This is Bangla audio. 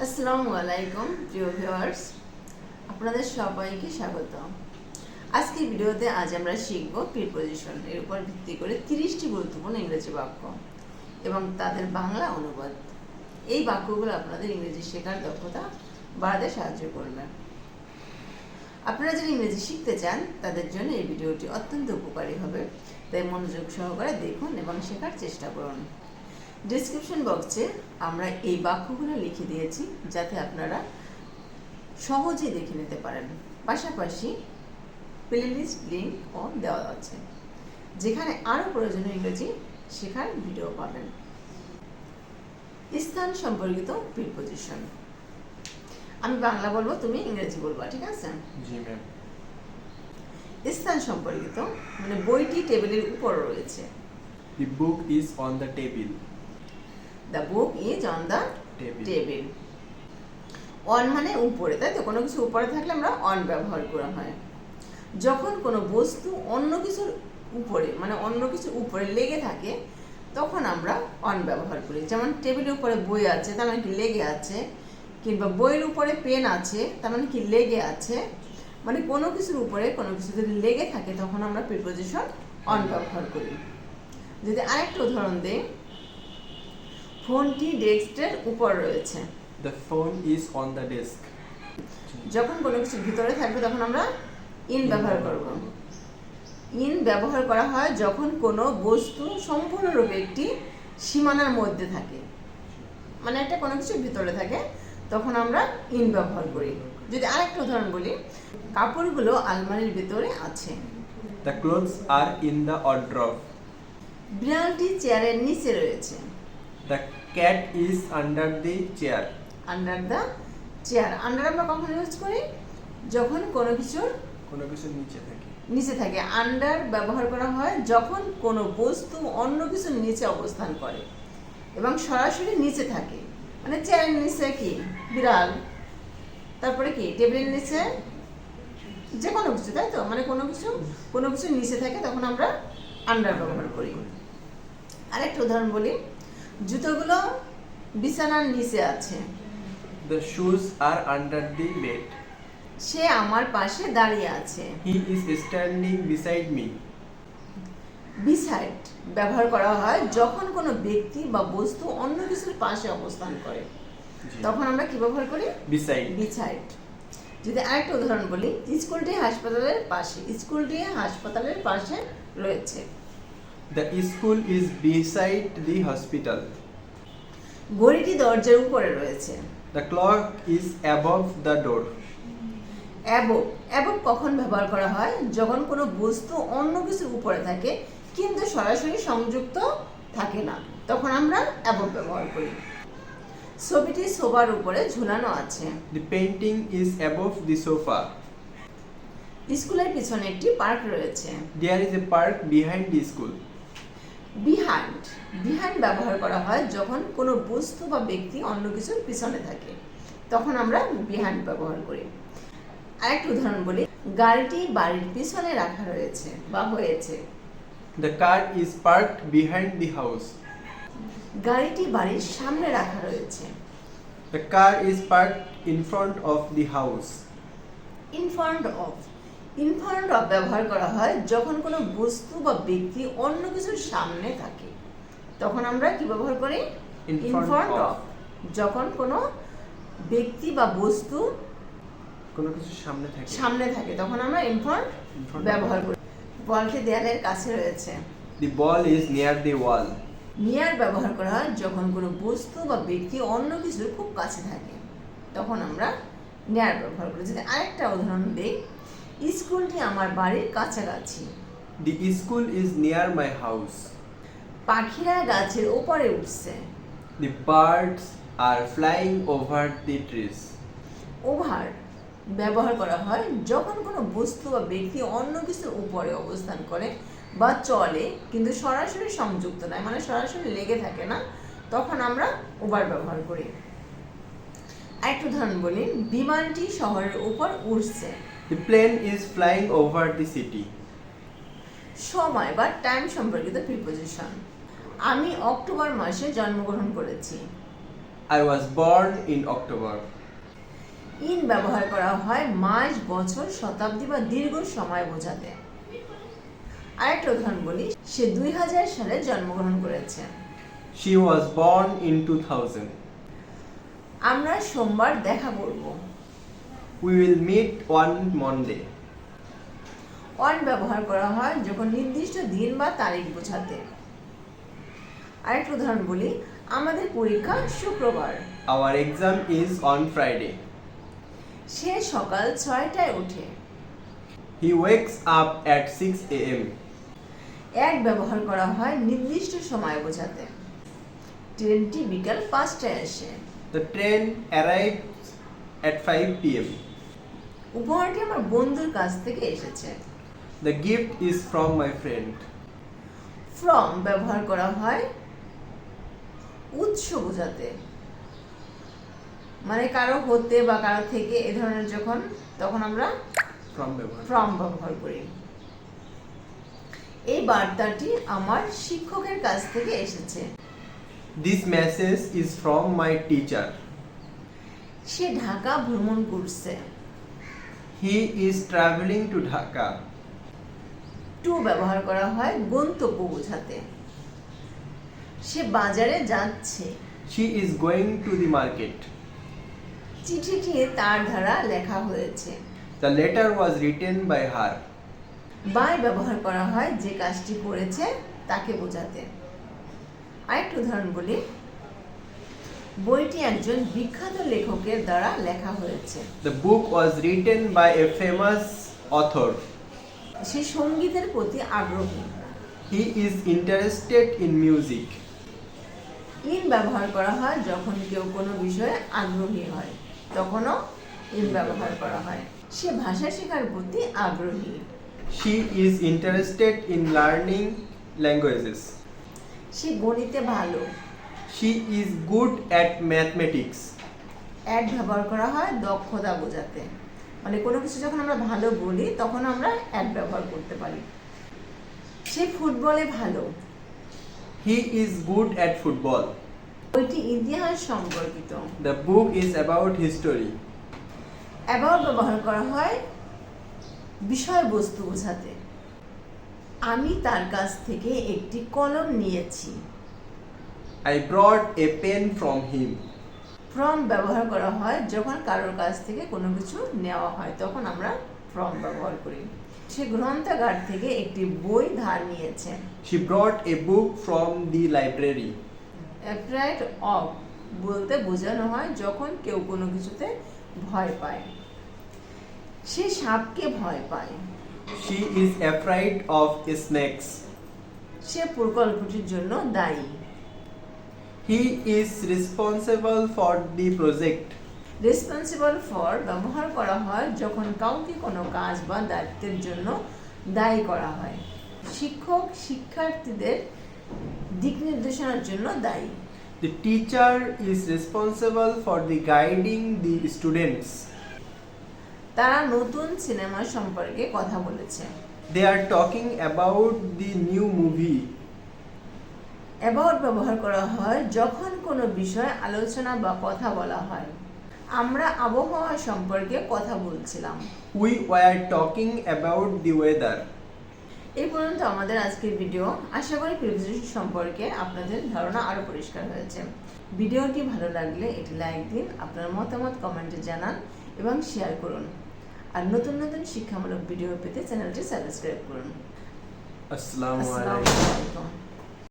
আসসালামু আলাইকুম, প্রিয় ভিউয়ার্স। আপনাদের সবাইকে স্বাগত। আজকের ভিডিওতে আজ আমরা শিখব প্রিপোজিশন এর উপর ভিত্তি করে তিরিশটি গুরুত্বপূর্ণ ইংরেজি বাক্য এবং তাদের বাংলা অনুবাদ। এই বাক্যগুলো আপনাদের ইংরেজি শেখার দক্ষতা বাড়াতে সাহায্য করবে। আপনারা যারা ইংরেজি শিখতে চান, তাদের জন্য এই ভিডিওটি অত্যন্ত উপকারী হবে। তাই মনোযোগ সহকারে দেখুন এবং শেখার চেষ্টা করুন। ডিসক্রিপশন বক্সে আমরা এই বাক্যগুলো লিখে দিয়েছি যাতে আপনারা সহজেই দেখে নিতে পারেন। পাশাপাশি প্লেলিস্ট লিঙ্কও দেওয়া আছে। যেখানে আরও প্রয়োজনীয় ইংরেজি শেখার ভিডিও পাবেন। স্থান সম্পর্কিত প্রিপোজিশন আমি বাংলা বলব তুমি ইংরেজি বলবা ঠিক আছে? জি ম্যাম স্থান সম্পর্কিত মানে বইটি টেবিলের উপর রয়েছে। The book is on the table. The book is on the Table. Table on মানে উপরে তাই তো? কোনো কিছু উপরে থাকলে আমরা অন ব্যবহার করা হয়। যখন কোনো বস্তু অন্য কিছুর উপরে মানে অন্য কিছুর উপরে লেগে থাকে তখন আমরা অন ব্যবহার করি। যেমন টেবিলের উপরে বই আছে তার মানে কি লেগে আছে? কিংবা বইয়ের উপরে পেন আছে তার মানে কি লেগে আছে? মানে কোনো কিছুর উপরে কোনো কিছু যদি লেগে থাকে তখন আমরা প্রিপোজিশন অন ব্যবহার করি। যদি আরেকটা উদাহরণ দিই ফোনটি ডেস্কের উপর রয়েছে। The phone is on the desk যখন কোনো কিছু ভিতরে থাকবে তখন আমরা ইন ব্যবহার করব। ইন ব্যবহার করা হয় যখন কোনো বস্তু সম্পূর্ণরূপে একটি সীমানার মধ্যে থাকে। মানে একটা কোনো কিছু ভিতরে থাকে তখন আমরা ইন ব্যবহার করি। যদি আরেকটা উদাহরণ বলি কাপড়গুলো আলমারির ভিতরে আছে। The clothes are in the wardrobe. বিড়ালটি চেয়ারের নিচে রয়েছে। The cat is under the chair. Under the chair under আমরা কখন ইউজ করি? যখন কোনো কিছুর কোনো কিছু নিচে থাকে। নিচে থাকে। আন্ডার ব্যবহার করা হয় যখন কোনো বস্তু অন্য কিছুর নিচে অবস্থান করে এবং সরাসরি নিচে থাকে। মানে চেয়ারের নিচে কি? বিড়াল। তারপরে কি? টেবিলের নিচে? যে কোনো কিছু তাই তো? মানে কোনো কিছু কোনো কিছু নিচে থাকে তখন আমরা আন্ডার ব্যবহার করি। আরেকটা উদাহরণ বলি। জুতোগুলো বিছানার নিচে আছে The shoes are under the bed. সে আমার পাশে দাঁড়িয়ে আছে He is standing beside me. Beside ব্যবহার করা হয় যখন কোনো ব্যক্তি বা বস্তু অন্য কিছুর পাশে অবস্থান করে। তখন আমরা কি ব্যবহার করি Beside. বিসাইড যদি আরেকটা উদাহরণ বলি স্কুলটি হাসপাতালের পাশে স্কুলটি হাসপাতালের পাশে রয়েছে The school is beside the hospital. ঘড়িটি দরজার উপরে রয়েছে The clock is above the door. অ্যাবক অ্যাবক কখন ব্যবহার করা হয় যখন কোনো বস্তু অন্য কিছুর উপরে থাকে কিন্তু সরাসরি সংযুক্ত থাকে না তখন আমরা অ্যাবক ব্যবহার করি ছবিটি সোফার উপরে ঝুলানো আছে The painting is above the sofa. স্কুলের পিছনে একটি পার্ক রয়েছে There is a park behind the school. Behind behind ব্যবহার করা হয় যখন কোনো বস্তু বা ব্যক্তি অন্য কিছুর পিছনে থাকে। তখন আমরা বিহাইন্ড ব্যবহার করি। আরেকটা উদাহরণ বলি গাড়িটি বাড়ির পিছনে রাখা রয়েছে বা হয়েছে। The car is parked behind the house গাড়িটি বাড়ির সামনে রাখা রয়েছে। The car is parked in front of the house. In front of in front of ব্যবহার করা হয় যখন কোনো বস্তু বা ব্যক্তি অন্য কিছুর সামনে থাকে। তখন আমরা কি ব্যবহার করি? In in front front of. Of যখন কোনো ব্যক্তি বা বস্তু কোনো কিছু সামনে থাকে। সামনে থাকে তখন আমরা in front In front of. ব্যবহার করি। বলটি দেয়ালের কাছে রয়েছে। The ball is near the wall. Near ব্যবহার করা হয় যখন কোনো বস্তু বা ব্যক্তি অন্য কিছুর খুব কাছে থাকে। তখন আমরা নেয়ার ব্যবহার করি। যদি আরেকটা উদাহরণ দিই স্কুলটি আমার বাড়ির কাছাকাছি The school is near my house. পাখিরা গাছের ওপরে উঠছে The birds are flying over the trees. Over ব্যবহার করা হয় যখন কোনো বস্তু বা ব্যক্তি অন্য কিছুর উপরে অবস্থান করে বা চলে কিন্তু সরাসরি সংযুক্ত নয় মানে সরাসরি লেগে থাকে না তখন আমরা ওভার ব্যবহার করি আরেকটা উদাহরণ বলি বিমানটি শহরের উপর উঠছে The plane is flying over the city. সময় বা টাইম সম্পর্কিত প্রিপোজিশন আমি অক্টোবর মাসে জন্মগ্রহণ করেছি I was born in October. In ব্যবহার করা হয় মাস বছর শতাব্দী বা দীর্ঘ সময় বোঝাতে আরেকটা উদাহরণ বলি সে দুই হাজার সালে জন্মগ্রহণ করেছে She was born in 2000. আমরা সোমবার দেখা করব We will meet on Monday. On ব্যবহার করা হয় যখন নির্দিষ্ট দিন বা তারিখ বোঝাতে আরেকটা উদাহরণ বলি আমাদের পরীক্ষা শুক্রবার Our exam is on Friday. সে সকাল ছয়টায় ওঠে He wakes up at 6 a.m. এক ব্যবহার করা হয় নির্দিষ্ট সময় বোঝাতে ট্রেনটি বিকাল পাঁচটায় আসে The train arrives at 5 p.m. উপহারটি আমার বন্ধুর কাছ থেকে এসেছে। The gift is from my friend from ব্যবহার করা হয় উৎস বোঝাতে। মানে কারও হতে বা কারও থেকে এ ধরনের যখন তখন আমরা From ব্যবহার ফ্রম ব্যবহার করি। এই বার্তাটি আমার শিক্ষকের কাছ থেকে এসেছে। This message is from my teacher সে ঢাকা ভ্রমণ করছে। He is traveling to Dhaka. To ব্যবহার করা হয় গন্তব্য বোঝাতে সে বাজারে যাচ্ছে She is going to the market. চিঠিটি তার দ্বারা লেখা হয়েছে The letter was written by her. By ব্যবহার করা হয় যে কাজটি করেছে তাকে বোঝাতে আরেকটা উদাহরণ বলি বইটি একজন বিখ্যাত লেখকের দ্বারা লেখা হয়েছে। The book was written by a famous author সে সঙ্গীতের প্রতি আগ্রহী। He is interested in music in ব্যবহার করা হয় যখন কেউ কোনো বিষয়ে আগ্রহী হয়। তখনও ইন ব্যবহার করা হয়। সে ভাষা শেখার প্রতি আগ্রহী। She is interested in learning languages সে গণিতে ভালো। She is good at mathematics. At ব্যবহার করা হয় দক্ষতা বোঝাতে মানে কোনো কিছু যখন আমরা ভালো বলি তখন আমরা অ্যাড ব্যবহার করতে পারি সে ফুটবলে ভালো He is good at football. বইটি ইতিহাস সম্পর্কিত The book is about history. About ব্যবহার করা হয় বিষয়বস্তু বোঝাতে আমি তার কাছ থেকে একটি কলম নিয়েছি I brought a pen from him. From ব্যবহার করা হয় যখন কারোর কাছ থেকে কোনো কিছু নেওয়া হয় তখন আমরা ফ্রম ব্যবহার করি। সে গ্রন্থাগার থেকে একটি বই ধার নিয়েছে। She brought a book from the library afraid of বলতে বোঝানো হয় যখন কেউ কোনো কিছুতে ভয় পায়। সে সাপকে ভয় পায়। She is afraid of snakes. সে প্রকল্পটির জন্য দায়ী। He is responsible for the project. Responsible for ব্যবহার করা হয় যখন কাউকে কোনো কাজ বা দায়িত্বের জন্য দায়ী করা হয় শিক্ষক শিক্ষার্থীদের দিক নির্দেশনার জন্য দায়ী The teacher is responsible for the guiding the students. তারা নতুন সিনেমা সম্পর্কে কথা বলেছে They are talking about the new movie. About ব্যবহার করা হয় যখন কোনো বিষয়ে আলোচনা বা কথা বলা হয়। আমরা আবহাওয়া সম্পর্কে কথা বলছিলাম। We were talking about the weather এই পর্যন্ত আমাদের আজকের ভিডিও আশা করি প্রিভিলেজ সম্পর্কে আপনাদের ধারণা আরও পরিষ্কার হয়েছে। ভিডিওটি ভালো লাগলে এটি লাইক দিন আপনার মতামত কমেন্টে জানান এবং শেয়ার করুন। আর নতুন নতুন শিক্ষামূলক ভিডিও পেতে চ্যানেলটি সাবস্ক্রাইব করুন। আসসালামু. আলাইকুম।